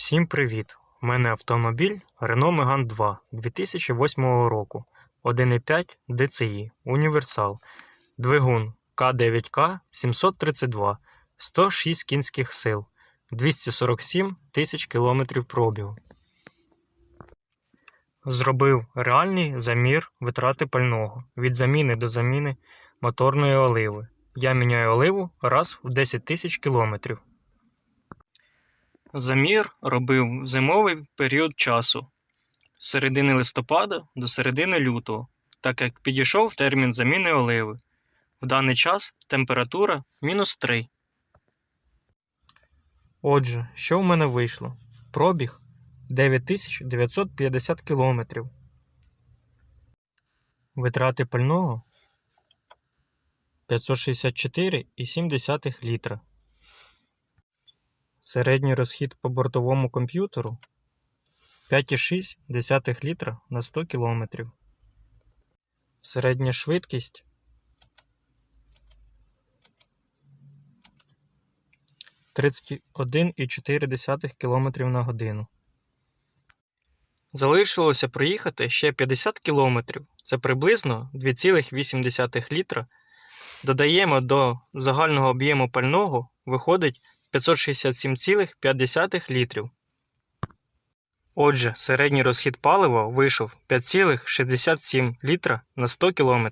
Всім привіт! У мене автомобіль Renault Megane 2 2008 року 1,5 DCI Універсал. Двигун К9К 732 106 кінських сил 247 тисяч кілометрів пробігу. Зробив реальний замір витрати пального від заміни до заміни моторної оливи. Я міняю оливу раз в 10 тисяч кілометрів. Замір робив зимовий період часу з середини листопада до середини лютого, так як підійшов термін заміни оливи. В даний час температура мінус 3. Отже, що в мене вийшло? Пробіг 9950 кілометрів. Витрати пального 564,7 літра. Середній розхід по бортовому комп'ютеру 5,6 літра на 100 км. Середня швидкість 31,4 км на годину. Залишилося проїхати ще 50 км. Це приблизно 2,8 літра. Додаємо до загального об'єму пального виходить 567,5 літрів. Отже, середній розхід палива вийшов 5,67 літра на 100 км.